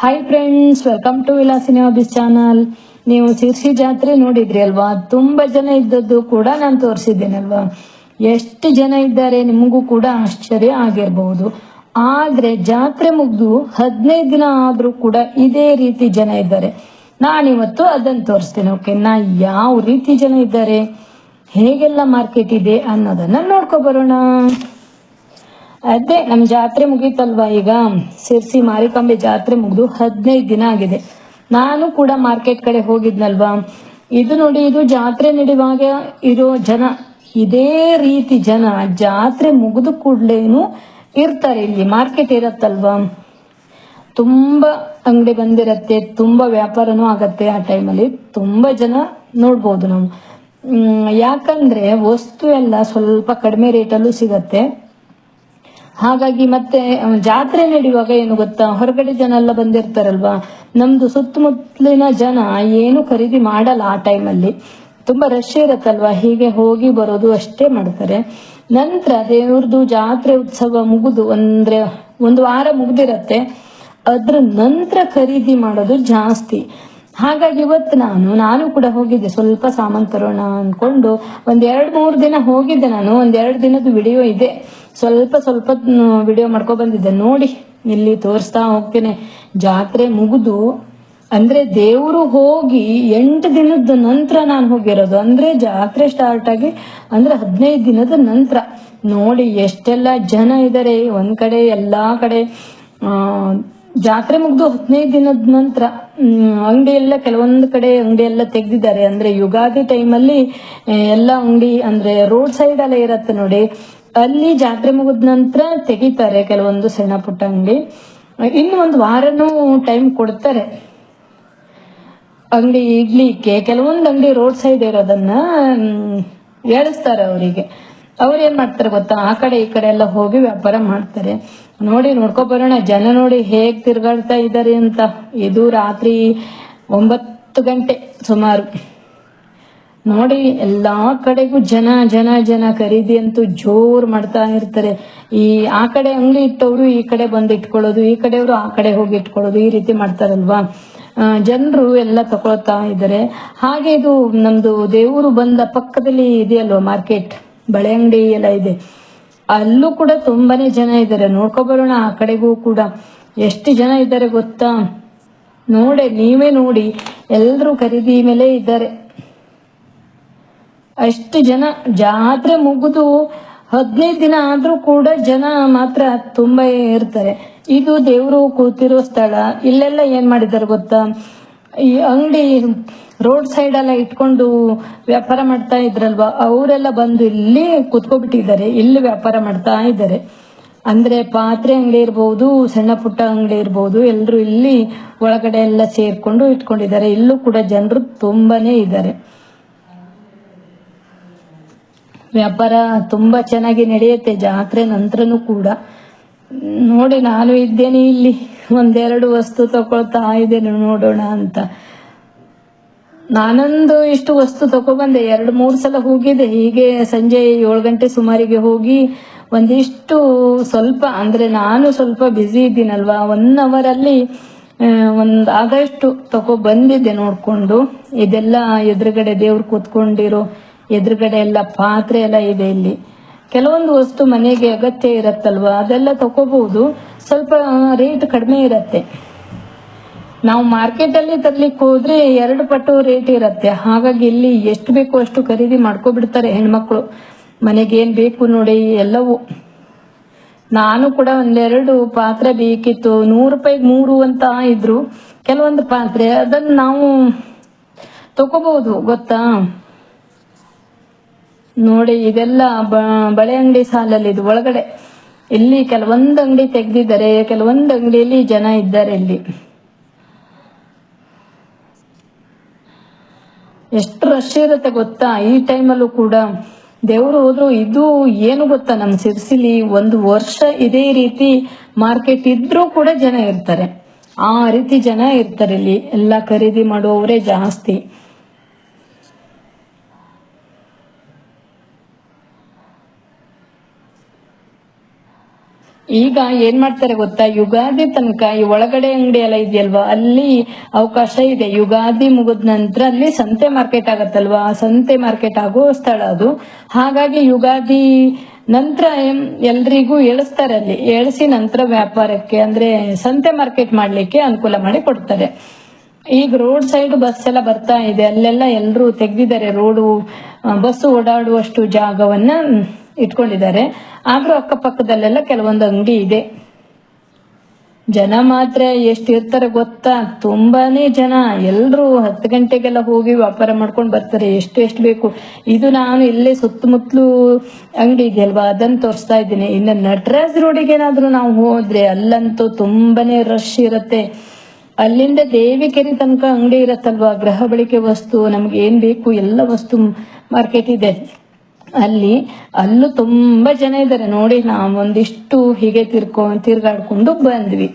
Hi friends welcome to Vilasini ಬಿಸ್ channel ನೀವು ಶಿರ್ಸಿ ಜಾತ್ರೆ ನೋಡಿದ್ರಿ ಅಲ್ವಾ? ತುಂಬಾ ಜನ ಇದ್ದದ್ದು ಕೂಡ ನಾನು ತೋರಿಸಿದ್ದೇನೆ ಅಲ್ವಾ ಎಷ್ಟು ಜನ ಇದ್ದಾರೆ ನಿಮಗೂ ಕೂಡ ಆಶ್ಚರ್ಯ ಆಗಿರಬಹುದು ಆದ್ರೆ ಜಾತ್ರೆ ಮುಗ್ದು ಹದಿನೈದು ದಿನ ಆದ್ರೂ ಕೂಡ ಇದೇ ರೀತಿ ಜನ ಇದ್ದಾರೆ. ನಾನಿವತ್ತು ಅದನ್ನು ತೋರಿಸ್ತೇನೆ ಓಕೆ ನಾ ಯಾವ ರೀತಿ ಜನ ಇದ್ದಾರೆ? ಹೇಗೆಲ್ಲ ಮಾರ್ಕೆಟ್ ಇದೆ ಅನ್ನೋದನ್ನ ನೋಡ್ಕೊ ಬರೋಣ. ಅದೇ, ನಮ್ ಜಾತ್ರೆ ಮುಗೀತಲ್ವಾ ಈಗ? ಸಿರ್ಸಿ ಮಾರಿಕಾಂಬೆ ಜಾತ್ರೆ ಮುಗಿದು ಹದಿನೈದು ದಿನ ಆಗಿದೆ. ನಾನು ಕೂಡ ಮಾರ್ಕೆಟ್ ಕಡೆ ಹೋಗಿದ್ನಲ್ವಾ? ಇದು ನೋಡಿ, ಇದು ಜಾತ್ರೆ ನಡೆಯುವಾಗ ಇರೋ ಜನ, ಇದೇ ರೀತಿ ಜನ ಜಾತ್ರೆ ಮುಗಿದು ಕೂಡ್ಲೇನು ಇರ್ತಾರೆ ಇಲ್ಲಿ. ಮಾರ್ಕೆಟ್ ಇರತ್ತಲ್ವಾ? ತುಂಬಾ ಅಂಗಡಿ ಬಂದಿರತ್ತೆ, ತುಂಬಾ ವ್ಯಾಪಾರನೂ ಆಗತ್ತೆ ಆ ಟೈಮಲ್ಲಿ. ತುಂಬಾ ಜನ ನೋಡ್ಬೋದು ನಾವು. ಯಾಕಂದ್ರೆ ವಸ್ತು ಎಲ್ಲ ಸ್ವಲ್ಪ ಕಡಿಮೆ ರೇಟಲ್ಲೂ ಸಿಗತ್ತೆ. ಹಾಗಾಗಿ ಮತ್ತೆ ಜಾತ್ರೆ ನಡೆಯುವಾಗ ಏನು ಗೊತ್ತಾ? ಹೊರಗಡೆ ಜನ ಎಲ್ಲ ಬಂದಿರ್ತಾರಲ್ವಾ? ನಮ್ದು ಸುತ್ತಮುತ್ತಲಿನ ಜನ ಏನು ಖರೀದಿ ಮಾಡಲ್ಲ ಆ ಟೈಮಲ್ಲಿ ತುಂಬಾ ರಶ್ ಇರತ್ತಲ್ವಾ? ಹೀಗೆ ಹೋಗಿ ಬರೋದು ಅಷ್ಟೇ ಮಾಡ್ತಾರೆ. ನಂತರ ದೇವ್ರದ್ದು ಜಾತ್ರೆ ಉತ್ಸವ ಮುಗಿದು ಅಂದ್ರೆ ಒಂದು ವಾರ ಮುಗ್ದಿರತ್ತೆ. ಅದ್ರ ನಂತರ ಖರೀದಿ ಮಾಡೋದು ಜಾಸ್ತಿ. ಹಾಗಾಗಿ ಇವತ್ತು ನಾನು ನಾನು ಕೂಡ ಹೋಗಿದ್ದೆ. ಸ್ವಲ್ಪ ಸಾಮಾನು ತರೋಣ ಅನ್ಕೊಂಡು ಒಂದ್ ಎರಡ್ ಮೂರು ದಿನ ಹೋಗಿದ್ದೆ ನಾನು. ಒಂದ್ ಎರಡ್ ದಿನದ ವಿಡಿಯೋ ಇದೆ. ಸ್ವಲ್ಪ ಸ್ವಲ್ಪ ವಿಡಿಯೋ ಮಾಡ್ಕೊ ಬಂದಿದ್ದೆ. ನೋಡಿ, ಇಲ್ಲಿ ತೋರಿಸ್ತಾ ಹೋಗ್ತೇನೆ. ಜಾತ್ರೆ ಮುಗಿದು. ಅಂದ್ರೆ ದೇವರು ಹೋಗಿ ಎಂಟು ದಿನದ ನಂತರ ನಾನು ಹೋಗಿರೋದು. ಅಂದ್ರೆ ಜಾತ್ರೆ ಸ್ಟಾರ್ಟ್ ಆಗಿ, ಅಂದ್ರೆ ಹದಿನೈದು ದಿನದ ನಂತರ. ನೋಡಿ, ಎಷ್ಟೆಲ್ಲ ಜನ ಇದ್ದಾರೆ ಒಂದ್ ಕಡೆ, ಎಲ್ಲಾ ಕಡೆ. ಜಾತ್ರೆ ಮುಗ್ದು ಹದಿನೈದು ದಿನದ ನಂತರ. ಅಂಗಡಿ ಎಲ್ಲ ಕೆಲವೊಂದು ಕಡೆ ಅಂಗಡಿ ಎಲ್ಲ ತೆಗ್ದಿದ್ದಾರೆ. ಅಂದ್ರೆ ಯುಗಾದಿ ಟೈಮಲ್ಲಿ ಎಲ್ಲ ಅಂಗಡಿ, ಅಂದ್ರೆ ರೋಡ್ ಸೈಡ್ ಅಲ್ಲೇ ಇರತ್ತೆ ನೋಡಿ. ಅಲ್ಲಿ ಜಾತ್ರೆ ಮುಗಿದ ನಂತರ ತೆಗಿತಾರೆ ಕೆಲವೊಂದು ಸಣ್ಣ ಪುಟ್ಟ ಅಂಗಡಿ. ಇನ್ನು ಒಂದು ವಾರನೂ ಟೈಮ್ ಕೊಡ್ತಾರೆ. ಅಂಗಡಿ ಇಡ್ಲಿಕ್ಕೆ ಕೆಲವೊಂದು ಅಂಗಡಿ ರೋಡ್ ಸೈಡ್ ಇರೋದನ್ನ ಹೇಳಿಸ್ತಾರೆ ಅವರಿಗೆ. ಅವ್ರು ಏನ್ ಮಾಡ್ತಾರೆ ಗೊತ್ತಾ? ಆ ಕಡೆ ಈ ಕಡೆ ಎಲ್ಲ ಹೋಗಿ ವ್ಯಾಪಾರ ಮಾಡ್ತಾರೆ. ನೋಡಿ, ನೋಡ್ಕೊ ಬರೋಣ. ಜನ ನೋಡಿ ಹೇಗ್ ತಿರ್ಗಾಡ್ತಾ ಇದ್ದಾರೆ ಅಂತ. ಇದು ರಾತ್ರಿ ಒಂಬತ್ತು ಗಂಟೆ ಸುಮಾರು. ನೋಡಿ, ಎಲ್ಲಾ ಕಡೆಗೂ ಜನ ಜನ ಜನ ಖರೀದಿ ಅಂತೂ ಜೋರ್ ಮಾಡ್ತಾ ಇರ್ತಾರೆ. ಈ, ಆ ಕಡೆ ಅಂಗಡಿ ಇಟ್ಟವ್ರು ಈ ಕಡೆ ಬಂದು ಇಟ್ಕೊಳ್ಳೋದು, ಈ ಕಡೆಯವರು ಆ ಕಡೆ ಹೋಗಿ ಇಟ್ಕೊಳ್ಳೋದು, ಈ ರೀತಿ ಮಾಡ್ತಾರಲ್ವಾ? ಜನರು ಎಲ್ಲ ತಗೊಳ್ತಾ ಇದ್ದಾರೆ. ಹಾಗೆ ಇದು ನಮ್ದು ದೇವರು ಬಂದ ಪಕ್ಕದಲ್ಲಿ ಇದೆಯಲ್ವಾ ಮಾರ್ಕೆಟ್? ಬಳೆ ಅಂಗಡಿ ಎಲ್ಲ ಇದೆ. ಅಲ್ಲೂ ಕೂಡ ತುಂಬಾನೇ ಜನ ಇದ್ದಾರೆ. ನೋಡ್ಕೊಬರೋಣ ಆ ಕಡೆಗೂ ಕೂಡ. ಎಷ್ಟು ಜನ ಇದ್ದಾರೆ ಗೊತ್ತಾ? ನೋಡಿ, ನೀವೇ ನೋಡಿ. ಎಲ್ಲರೂ ಖರೀದಿ ಮೇಲೆ ಇದ್ದಾರೆ. ಅಷ್ಟು ಜನ ಜಾತ್ರೆ ಮುಗಿದು ಹದಿನೈದು ದಿನ ಆದ್ರೂ ಕೂಡ ಜನ ಮಾತ್ರ ತುಂಬಾ ಇರ್ತಾರೆ. ಇದು ದೇವರು ಕೂತಿರೋ ಸ್ಥಳ. ಇಲ್ಲೆಲ್ಲ ಏನ್ ಮಾಡಿದ್ದಾರೆ ಗೊತ್ತಾ? ಈ ಅಂಗಡಿ ರೋಡ್ ಸೈಡ್ ಎಲ್ಲ ಇಟ್ಕೊಂಡು ವ್ಯಾಪಾರ ಮಾಡ್ತಾ ಇದ್ರಲ್ವಾ? ಅವರೆಲ್ಲ ಬಂದು ಇಲ್ಲಿ ಕುತ್ಕೊಬಿಟ್ಟಿದ್ದಾರೆ. ಇಲ್ಲಿ ವ್ಯಾಪಾರ ಮಾಡ್ತಾ ಇದ್ದಾರೆ. ಅಂದ್ರೆ ಪಾತ್ರೆ ಅಂಗಡಿ ಇರ್ಬೋದು, ಸಣ್ಣ ಪುಟ್ಟ ಅಂಗಡಿ ಇರ್ಬೋದು ಎಲ್ಲರೂ ಇಲ್ಲಿ ಒಳಗಡೆ ಎಲ್ಲ ಸೇರ್ಕೊಂಡು ಇಟ್ಕೊಂಡಿದ್ದಾರೆ. ಇಲ್ಲೂ ಕೂಡ ಜನರು ತುಂಬಾನೇ ಇದ್ದಾರೆ. ವ್ಯಾಪಾರ ತುಂಬಾ ಚೆನ್ನಾಗಿ ನಡೆಯುತ್ತೆ, ಜಾತ್ರೆ ನಂತರನೂ ಕೂಡ. ನೋಡಿ, ನಾನು ಇದ್ದೇನೆ ಇಲ್ಲಿ. ಒಂದೆರಡು ವಸ್ತು ತಕೊಳ್ತಾ ಇದ್ದೇನೆ, ನೋಡೋಣ ಅಂತ. ನಾನೊಂದು ಇಷ್ಟು ವಸ್ತು ತಗೊಬಂದೆ. ಎರಡು, ಮೂರು ಸಲ ಹೋಗಿದೆ. ಹೀಗೆ ಸಂಜೆ ಏಳು ಗಂಟೆ ಸುಮಾರಿಗೆ ಹೋಗಿ ಒಂದಿಷ್ಟು ಸ್ವಲ್ಪ, ಅಂದ್ರೆ ನಾನು ಸ್ವಲ್ಪ ಬ್ಯುಸಿ ಇದ್ದೀನಲ್ವಾ ಒನ್ ಅವರ್ ಅಲ್ಲಿ ಒಂದ್ ಆಗಷ್ಟು ತಗೋ ಬಂದಿದ್ದೆ ನೋಡ್ಕೊಂಡು. ಇದೆಲ್ಲ ಎದುರುಗಡೆ ದೇವ್ರು ಕೂತ್ಕೊಂಡಿರೋ ಎದುರುಗಡೆ ಎಲ್ಲ ಪಾತ್ರೆ ಎಲ್ಲ ಇದೆ ಇಲ್ಲಿ. ಕೆಲವೊಂದು ವಸ್ತು ಮನೆಗೆ ಅಗತ್ಯ ಇರತ್ತಲ್ವಾ? ಅದೆಲ್ಲ ತಗೋಬಹುದು. ಸ್ವಲ್ಪ ರೇಟ್ ಕಡಿಮೆ ಇರತ್ತೆ. ನಾವು ಮಾರ್ಕೆಟ್ ಅಲ್ಲಿ ತರ್ಲಿಕ್ಕೆ ಹೋದ್ರೆ ಎರಡು ಪಟ್ಟು ರೇಟ್ ಇರತ್ತೆ. ಹಾಗಾಗಿ ಇಲ್ಲಿ ಎಷ್ಟು ಬೇಕು ಅಷ್ಟು ಖರೀದಿ ಮಾಡ್ಕೊಬಿಡ್ತಾರೆ ಹೆಣ್ಮಕ್ಳು. ಮನೆಗೆ ಏನ್ ಬೇಕು ನೋಡಿ ಎಲ್ಲವೂ. ನಾನು ಕೂಡ ಒಂದೆರಡು ಪಾತ್ರೆ ಬೇಕಿತ್ತು. ನೂರು ರೂಪಾಯಿಗೆ ಮೂರು ಅಂತ ಇದ್ರು. ಕೆಲವೊಂದು ಪಾತ್ರೆ ಅದನ್ನ ನಾವು ತಗೋಬಹುದು, ಗೊತ್ತಾ? ನೋಡಿ, ಇದೆಲ್ಲ ಬಳೆ ಅಂಗಡಿ ಸಾಲಲ್ಲಿ ಇದು ಒಳಗಡೆ. ಇಲ್ಲಿ ಕೆಲವೊಂದು ಅಂಗಡಿ ತೆಗ್ದಿದ್ದಾರೆ, ಕೆಲವೊಂದು ಅಂಗಡಿಯಲ್ಲಿ ಜನ ಇದ್ದಾರೆ ಇಲ್ಲಿ. ಎಷ್ಟು ರಶ್ ಇರುತ್ತೆ ಗೊತ್ತಾ? ಈ ಟೈಮಲ್ಲೂ ಕೂಡ ದೇವ್ರು ಹೋದ್ರು ಇದು ಏನು ಗೊತ್ತಾ ನಮ್ ಸಿರ್ಸಿಲಿ? ಒಂದು ವರ್ಷ ಇದೇ ರೀತಿ ಮಾರ್ಕೆಟ್ ಇದ್ರೂ ಕೂಡ ಜನ ಇರ್ತಾರೆ. ಆ ರೀತಿ ಜನ ಇರ್ತಾರೆ ಇಲ್ಲಿ. ಎಲ್ಲ ಖರೀದಿ ಮಾಡುವವರೇ ಜಾಸ್ತಿ. ಈಗ ಏನ್ ಮಾಡ್ತಾರೆ ಗೊತ್ತಾ? ಯುಗಾದಿ ತನಕ ಈ ಒಳಗಡೆ ಅಂಗಡಿ ಎಲ್ಲ ಇದೆಯಲ್ವಾ? ಅಲ್ಲಿ ಅವಕಾಶ ಇದೆ. ಯುಗಾದಿ ಮುಗಿದ ನಂತರ ಅಲ್ಲಿ ಸಂತೆ ಮಾರ್ಕೆಟ್ ಆಗತ್ತಲ್ವಾ? ಸಂತೆ ಮಾರ್ಕೆಟ್ ಆಗೋ ಸ್ಥಳ ಅದು. ಹಾಗಾಗಿ ಯುಗಾದಿ ನಂತರ ಎಲ್ರಿಗೂ ಎಳಿಸ್ತಾರೆ ಅಲ್ಲಿ. ಎಳಿಸಿ ನಂತರ ವ್ಯಾಪಾರಕ್ಕೆ, ಅಂದ್ರೆ ಸಂತೆ ಮಾರ್ಕೆಟ್ ಮಾಡ್ಲಿಕ್ಕೆ ಅನುಕೂಲ ಮಾಡಿ ಕೊಡ್ತಾರೆ. ಈಗ ರೋಡ್ ಸೈಡ್ ಬಸ್ ಎಲ್ಲ ಬರ್ತಾ ಇದೆ. ಅಲ್ಲೆಲ್ಲ ಎಲ್ಲರೂ ತೆಗ್ದಿದ್ದಾರೆ. ರೋಡು ಬಸ್ ಓಡಾಡುವಷ್ಟು ಜಾಗವನ್ನ ಇಟ್ಕೊಂಡಿದ್ದಾರೆ. ಆದ್ರೂ ಅಕ್ಕಪಕ್ಕದಲ್ಲೆಲ್ಲ ಕೆಲವೊಂದು ಅಂಗಡಿ ಇದೆ. ಜನ ಮಾತ್ರ ಎಷ್ಟಿರ್ತಾರೆ ಗೊತ್ತಾ? ತುಂಬಾನೇ ಜನ. ಎಲ್ರು ಹತ್ತು ಗಂಟೆಗೆಲ್ಲ ಹೋಗಿ ವ್ಯಾಪಾರ ಮಾಡ್ಕೊಂಡು ಬರ್ತಾರೆ. ಎಷ್ಟು ಎಷ್ಟು ಬೇಕು. ಇದು ನಾನು ಇಲ್ಲೇ ಸುತ್ತಮುತ್ತಲು ಅಂಗಡಿ ಇದೆ ಅಲ್ವಾ? ಅದನ್ನ ತೋರಿಸ್ತಾ ಇದ್ದೀನಿ. ಇನ್ನು ನಟರಾಜ್ ರೋಡಿಗೆ ಏನಾದ್ರು ನಾವು ಹೋದ್ರೆ ಅಲ್ಲಂತೂ ತುಂಬಾನೇ ರಶ್ ಇರತ್ತೆ. ಅಲ್ಲಿಂದ ದೇವಿಕೆರೆ ತನಕ ಅಂಗಡಿ ಇರತ್ತಲ್ವಾ? ಗೃಹ ಬಳಕೆ ವಸ್ತು, ನಮ್ಗೆ ಏನ್ ಬೇಕು? ಎಲ್ಲ ವಸ್ತು ಮಾರ್ಕೆಟ್ ಇದೆ. ಅಲ್ಲಿ ಅಲ್ಲೂ ತುಂಬಾ ಜನ ಇದ್ದಾರೆ. ನೋಡಿ ನಾವೊಂದಿಷ್ಟು ಹೀಗೆ ತಿರ್ಕೊ ತಿರ್ಗಾಡ್ಕೊಂಡು ಬಂದ್ವಿ.